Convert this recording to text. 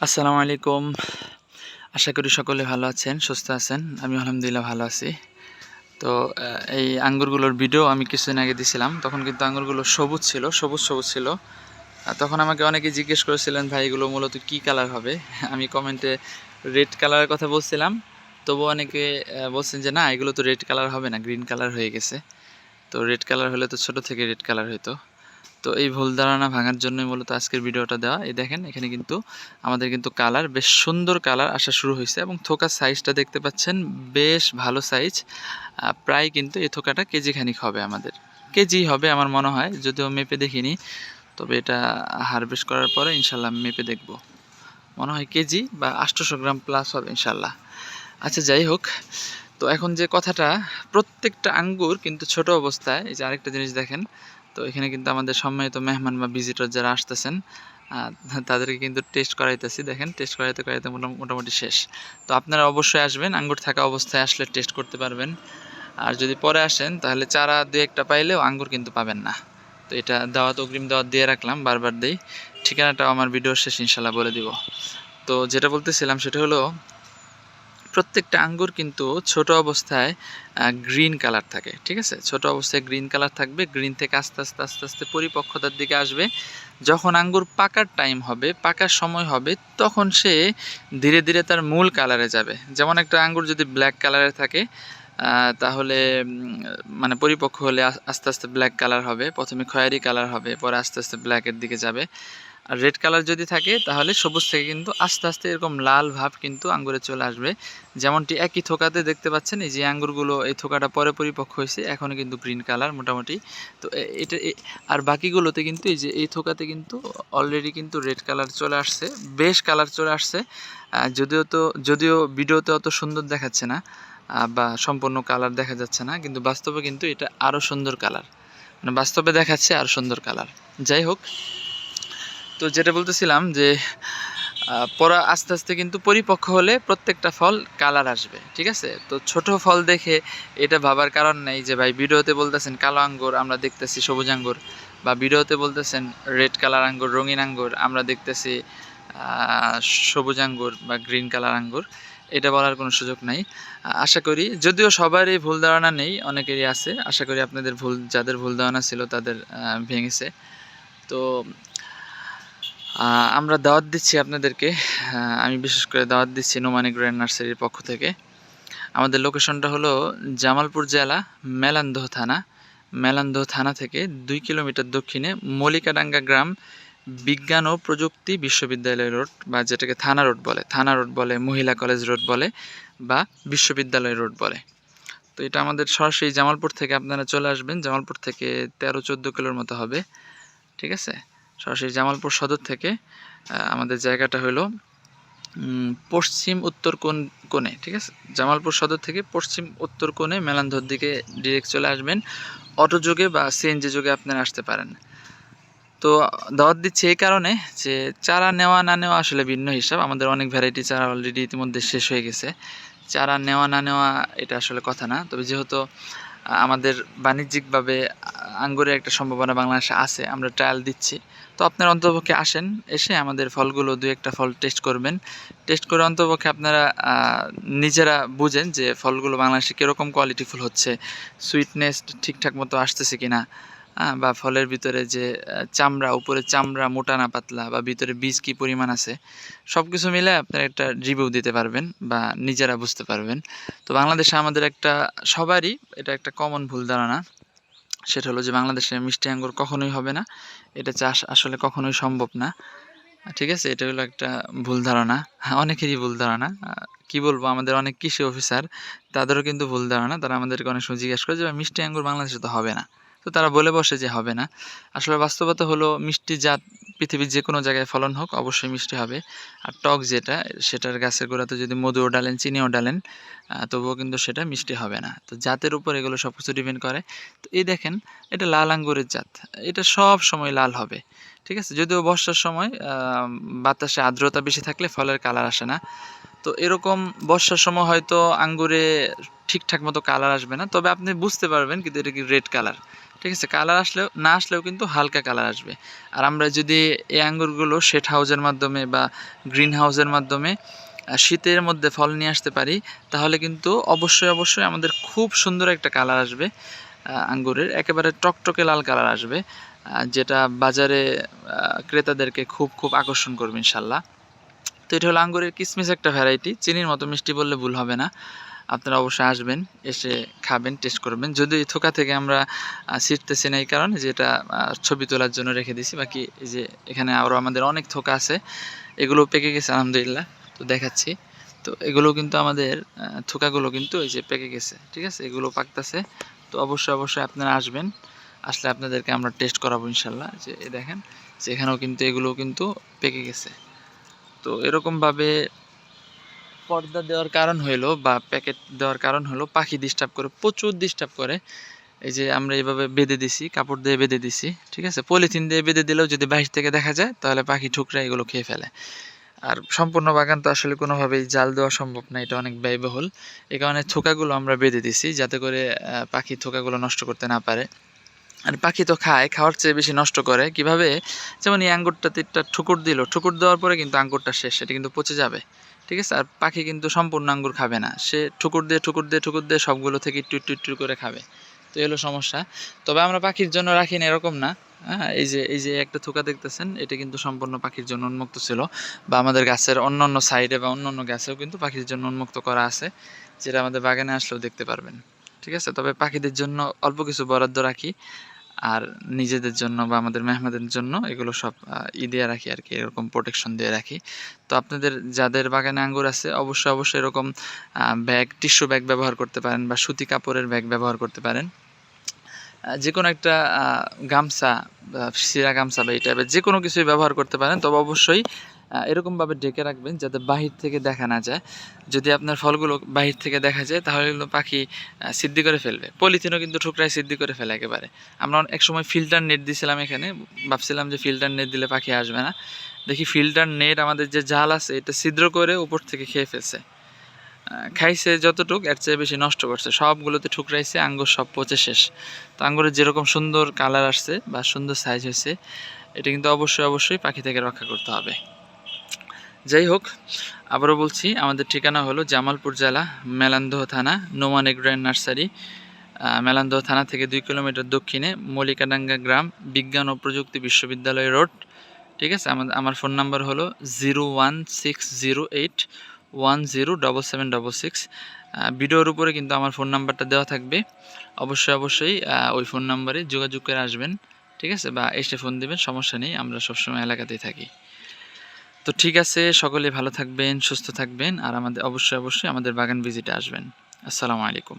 আসসালামু আলাইকুম। আশা করি সকলে ভালো আছেন, সুস্থ আছেন। আমি আলহামদুলিল্লাহ ভালো আছি। তো এই আঙ্গুরগুলোর ভিডিও আমি কিছুদিন আগে দিছিলাম। তখন কিন্তু আঙ্গুরগুলো সবুজ ছিল, সবুজ সবুজ ছিল। তখন আমাকে অনেকে জিজ্ঞেস করেছিলেন, ভাই, এগুলো মূলত কী কালার হবে? আমি কমেন্টে রেড কালারের কথা বলছিলাম। তবু অনেকে বলছেন যে, না, এগুলো তো রেড কালার হবে না গ্রিন কালার হয়ে গেছে। তো রেড কালার হলে তো ছোট থেকে রেড কালার হতো তো এই ভুল ধারণা ভাঙার জন্যই মূলত আজকের ভিডিওটা দেওয়া। এই দেখেন, এখানে কিন্তু আমাদের কিন্তু কালার বেশ সুন্দর কালার আসা শুরু হয়েছে এবং থোকার সাইজটা দেখতে পাচ্ছেন, বেশ ভালো সাইজ। প্রায় কিন্তু এই থোকাটা কেজি খানিক হবে আমাদের। কেজি হবে আমার মনে হয়, যদিও মেপে দেখিনি, তবে এটা হারভেস্ট করার পরে ইনশাল্লাহ মেপে দেখব। মনে হয় কেজি বা আটশোশো গ্রাম প্লাস হবে ইনশাল্লাহ। আচ্ছা যাই হোক, তো এখন যে কথাটা, প্রত্যেকটা আঙ্গুর কিন্তু ছোট অবস্থায়, এই যে আরেকটা জিনিস দেখেন তো এখানে কিন্তু আমাদের সম্মানিত মেহমান বা ভিজিটর যারা আসতেছেন তাদেরকে কিন্তু টেস্ট করাইতেছি। দেখেন টেস্ট করাইতে করাইতে মোটামুটি শেষ। তো আপনারা অবশ্যই আসবেন, আঙ্গুর থাকা অবস্থায় আসলে টেস্ট করতে পারবেন। আর যদি পরে আসেন, তাহলে চারা দু একটা পাইলেও আঙ্গুর কিন্তু পাবেন না। তো এটা দাওয়াত, অগ্রিম দাওয়াত দিয়ে রাখলাম, বারবার দেই। ঠিকানাটাও আমার ভিডিওর শেষ ইনশাল্লাহ বলে দিব। তো যেটা বলতেছিলাম সেটা হলো প্রত্যেকটা আঙ্গুর কিন্তু ছোট অবস্থায় গ্রিন কালার থাকে, ঠিক আছে? ছোট অবস্থায় গ্রিন কালার থাকবে গ্রিন থেকে আস্তে আস্তে আস্তে আস্তে পরিপক্কতার দিকে আসবে। যখন আঙ্গুর পাকার টাইম হবে, পাকার সময় হবে, তখন সে ধীরে ধীরে তার মূল কালারে যাবে। যেমন একটা আঙ্গুর যদি ব্ল্যাক কালারে থাকে তাহলে মানে পরিপক্ক হলে আস্তে আস্তে ব্ল্যাক কালার হবে, প্রথমে খয়েরি কালার হবে, পরে আস্তে আস্তে ব্ল্যাকের দিকে যাবে। আর রেড কালার যদি থাকে, তাহলে সবুজ থেকে কিন্তু আস্তে আস্তে এরকম লাল ভাব কিন্তু আঙ্গুরে চলে আসবে। যেমনটি একই থোকাতে দেখতে পাচ্ছেন, এই যে আঙ্গুরগুলো, এই থোকাটা পরে পরিপক্ক হয়েছে এখনও কিন্তু গ্রিন কালার মোটামুটি। তো এটা আর বাকিগুলোতে কিন্তু এই যে, এই থোকাতে কিন্তু অলরেডি কিন্তু রেড কালার চলে আসছে, বেশ কালার চলে আসছে। যদিও তো, যদিও ভিডিওতে অত সুন্দর দেখাচ্ছে না বা সম্পূর্ণ কালার দেখা যাচ্ছে না, কিন্তু বাস্তবে কিন্তু এটা আরও সুন্দর কালার মানে বাস্তবে দেখাচ্ছে আরও সুন্দর কালার যাই হোক তো যেটা বলতেছিলাম যে পরা আস্তে আস্তে কিন্তু পরিপক্ক হলে প্রত্যেকটা ফল কালার আসবে, ঠিক আছে? তো ছোট ফল দেখে এটা ভাবার কারণ নেই যে, ভাই ভিডিওতে বলতেছেন কালো আঙ্গুর, আমরা দেখতেছি সবুজ আঙ্গুর, বা ভিডিওতে বলতেছেন রেড কালার আঙ্গুর, রঙিন আঙ্গুর, আমরা দেখতেছি সবুজ আঙ্গুর বা গ্রিন কালার আঙ্গুর, এটা বলার কোনো সুযোগ নাই। আশা করি, যদিও সবারই ভুল ধারণা নেই, অনেকেরই আছে, আশা করি আপনাদের ভুল, যাদের ভুল ধারণা ছিল তাদের ভেঙেছে। তো আমরা দাওয়াত দিচ্ছি আপনাদেরকে। আমি বিশেষ করে দাওয়াত দিচ্ছি নোমানি গ্র্যান্ড নার্সারির পক্ষ থেকে। আমাদের লোকেশনটা হলো জামালপুর জেলা মেলান্দহ থানা। মেলান্দহ থানা থেকে দুই কিলোমিটার দক্ষিণে মলিকাডাঙ্গা গ্রাম বিজ্ঞান ও প্রযুক্তি বিশ্ববিদ্যালয় রোড বা যেটাকে থানা রোড বলে। থানা রোড বলে, মহিলা কলেজ রোড বলে বা বিশ্ববিদ্যালয় রোড বলে। তো এটা আমাদের সরাসরি জামালপুর থেকে আপনারা চলে আসবেন। জামালপুর থেকে তেরো চোদ্দ কিলোর মতো হবে। ঠিক আছে? সরাসরি জামালপুর সদর থেকে আমাদের জায়গাটা হলো পশ্চিম উত্তর কোণ কোণে, ঠিক আছে? জামালপুর সদর থেকে পশ্চিম উত্তর কোণে মেলান্ধর দিকে ডিরেক্ট চলে আসবেন। অটো যোগে বা সিএনজি যোগে আপনারা আসতে পারেন। তো দাওয়াত দিচ্ছে এই কারণে যে চারা নেওয়া না নেওয়া আসলে ভিন্ন হিসাব। আমাদের অনেক ভ্যারাইটি চারা অলরেডি ইতিমধ্যে শেষ হয়ে গেছে। চারা নেওয়া না নেওয়া এটা আসলে কথা না। তবে যেহেতু আমাদের বাণিজ্যিকভাবে আঙ্গুরের একটা সম্ভাবনা বাংলাদেশে আছে, আমরা ট্রায়াল দিচ্ছি। তো আপনারা অন্তপক্ষে আসেন, এসে আমাদের ফলগুলো দু একটা ফল টেস্ট করবেন। টেস্ট করে অন্তপক্ষে আপনারা নিজেরা বুঝেন যে ফলগুলো বাংলাদেশে কীরকম কোয়ালিটিফুল হচ্ছে সুইটনেস ঠিকঠাক মতো আসতেছে কিনা। হ্যাঁ বা ফলের ভিতরে যে চামড়া উপরে চামড়া মোটা না পাতলা বা ভিতরে বীজ কী পরিমাণ আছে সব কিছু মিলে আপনারা একটা রিভিউ দিতে পারবেন বা নিজেরা বুঝতে পারবেন। তো বাংলাদেশে আমাদের একটা সবারই এটা একটা কমন ভুল ধারণা। সেটা হলো যে বাংলাদেশে মিষ্টি আঙ্গুর কখনোই হবে না। এটা চাষ আসলে কখনোই সম্ভব না। ঠিক আছে? এটা হলো একটা ভুল ধারণা। হ্যাঁ, অনেকেরই ভুল ধারণা। কি বলব? আমাদের অনেক কৃষি অফিসার তাদেরও কিন্তু ভুল ধারণা। তারা আমাদেরকে অনেক সময় জিজ্ঞেস করে যে মিষ্টি আঙ্গুর বাংলাদেশে তো হবে না। তো তারা বলে বসে যে হবে না। আসলে বাস্তবতা হলো মিষ্টি জাত পৃথিবীর যে কোনো জায়গায় ফলন হোক, অবশ্যই মিষ্টি হবে। আর টক যেটা, সেটার গাছের গোড়াতে যদি মধুও ডালেন, চিনিও ডালেন তবুও কিন্তু সেটা মিষ্টি হবে না। তো জাতের উপর এগুলো সব কিছু ডিপেন্ড করে। তো এই দেখেন, এটা লাল আঙ্গুরের জাত। এটা সব সময় লাল হবে। ঠিক আছে? যদিও বর্ষার সময় বাতাসে আর্দ্রতা বেশি থাকলে ফলের কালার আসে না। তো এরকম বর্ষার সময় হয়তো আঙ্গুরে ঠিকঠাক মতো কালার আসবে না। তবে আপনি বুঝতে পারবেন কিন্তু এটা কি রেড কালার ঠিক আছে কালার আসলেও, না আসলেও কিন্তু হালকা কালার আসবে। আর আমরা যদি এই আঙ্গুরগুলো শেট হাউসের মাধ্যমে বা গ্রিন হাউসের মাধ্যমে শীতের মধ্যে ফল নিয়ে আসতে পারি, তাহলে কিন্তু অবশ্যই অবশ্যই আমাদের খুব সুন্দর একটা কালার আসবে আঙ্গুরের। একেবারে টকটকে লাল কালার আসবে যেটা বাজারে ক্রেতাদেরকে খুব খুব আকর্ষণ করবে ইনশাল্লাহ। তো এটা হলো আঙ্গুরের কিসমিস একটা ভ্যারাইটি চিনির মতো মিষ্টি বললে ভুল হবে না। আপনারা অবশ্যই আসবেন, এসে খাবেন টেস্ট করবেন। যদি এই থোকা থেকে আমরা ছিটতেছি না এই কারণে যে এটা ছবি তোলার জন্য রেখে দিছি বাকি এই যে এখানে আরও আমাদের অনেক থোকা আছে, এগুলো পেকে গেছে, আলহামদুলিল্লাহ, তো দেখাচ্ছি। তো এগুলো কিন্তু আমাদের থোকাগুলো কিন্তু এই যে পেকে গেছে, ঠিক আছে? এগুলো পাকতেছে, তো অবশ্যই অবশ্যই আপনারা আসবেন। আসলে আপনাদেরকে আমরা টেস্ট করাবো ইনশাল্লাহ। যে দেখেন, যে এখানেও কিন্তু এগুলো কিন্তু পেকে গেছে। তো এরকমভাবে পর্দা দেওয়ার কারণ হইল বা প্যাকেট দেওয়ার কারণ হলো পাখি ডিস্টার্ব করে, প্রচুর ডিস্টার্ব করে। এই যে আমরা এইভাবে বেঁধে দিছি, কাপড় দিয়ে বেঁধে দিছি, ঠিক আছে? পলিথিন দিয়ে বেঁধে দিলেও যদি বাইরে থেকে দেখা যায়, তাহলে পাখি ঠুকরা এগুলো খেয়ে ফেলে। আর সম্পূর্ণ বাগান তো আসলে কোনোভাবেই জাল দেওয়া সম্ভব না, এটা অনেক ব্যয়বহুল। এই কারণে থোকাগুলো আমরা বেঁধে দিছি, যাতে করে পাখি থোকাগুলো নষ্ট করতে না পারে। আর পাখি তো খায়, খাওয়ার চেয়ে বেশি নষ্ট করে। কীভাবে? যেমন এই আঙ্গুরটাতে একটা ঠুকুর দিল, ঠুকুর দেওয়ার পরে কিন্তু আঙ্গুরটা শেষ, সেটা কিন্তু পচে যাবে। ঠিক আছে? আর পাখি কিন্তু সম্পূর্ণ আঙ্গুর খাবে না। সে ঠুকুর দিয়ে ঠুকুর দিয়ে ঠুকুর দিয়ে সবগুলো থেকে একটু একটু করে খাবে। তো এই হলো সমস্যা। তবে আমরা পাখির জন্য রাখি না, এরকম না। হ্যাঁ এই যে এই যে একটা থোকা দেখতেছেন, এটা কিন্তু সম্পূর্ণ পাখির জন্য উন্মুক্ত ছিল। বা আমাদের গাছের অন্য অন্য সাইডে বা অন্য অন্য গাছেও কিন্তু পাখির জন্য উন্মুক্ত করা আছে, যেটা আমাদের বাগানে আসলেও দেখতে পারবেন। ঠিক আছে? তবে পাখিদের জন্য অল্প কিছু বরাদ্দ রাখি। আর নিজেদের জন্য বা আমাদের মেহমানদের জন্য এগুলো সব ই দিয়ে রাখি আর কি এরকম প্রোটেকশন দিয়ে রাখি। তো আপনাদের যাদের বাগানে আঙ্গুর আছে, অবশ্যই অবশ্যই এরকম ব্যাগ টিস্যু ব্যাগ ব্যবহার করতে পারেন বা সুতি কাপড়ের ব্যাগ ব্যবহার করতে পারেন। যে কোনো একটা গামছা সিরা গামছা বা এই টাইপের যে কোনো কিছুই ব্যবহার করতে পারেন। তবে অবশ্যই এরকমভাবে ঢেকে রাখবেন যাতে বাহির থেকে দেখা না যায়। যদি আপনার ফলগুলো বাহির থেকে দেখা যায়, তাহলে কিন্তু পাখি সিদ্ধি করে ফেলবে। পলিথিনও কিন্তু ঠুকরায় সিদ্ধি করে ফেলে একেবারে। আমরা এক সময় ফিল্টার নেট দিয়েছিলাম এখানে, ভাবছিলাম যে ফিল্টার নেট দিলে পাখি আসবে না। দেখি ফিল্টার নেট, আমাদের যে জাল আছে, এটা ছিদ্র করে উপর থেকে খেয়ে ফেলছে। খাইছে যতটুক, এর চেয়ে বেশি নষ্ট করছে। সবগুলোতে ঠুকরাইছে, আঙ্গুর সব পচে শেষ। তো আঙ্গুরের যেরকম সুন্দর কালার আসছে বা সুন্দর সাইজ হয়েছে, এটা কিন্তু অবশ্যই অবশ্যই পাখি থেকে রক্ষা করতে হবে। যাই হোক আবারও বলছি, আমাদের ঠিকানা হলো জামালপুর জেলা, মেলান্দহ থানা, নোমান এগ্রাইন নার্সারি। মেলান্দহ থানা থেকে দুই কিলোমিটার দক্ষিণে মলিকাডাঙ্গা গ্রাম বিজ্ঞান ও প্রযুক্তি বিশ্ববিদ্যালয় রোড। ঠিক আছে? আমার আমার ফোন নাম্বার হলো zero one six zero eight one zero double seven double six. ভিডিওর উপরে কিন্তু আমার ফোন নাম্বারটা দেওয়া থাকবে। অবশ্যই অবশ্যই ওই ফোন নাম্বারে যোগাযোগ করে আসবেন। ঠিক আছে? বা এসে ফোন দিবেন, সমস্যা নেই, আমরা সবসময় এলাকাতেই থাকি। তো ঠিক আছে, সকলে ভালো থাকবেন, সুস্থ থাকবেন, আর আমাদের অবশ্যই অবশ্যই আমাদের বাগান ভিজিটে আসবেন। আসসালামু আলাইকুম।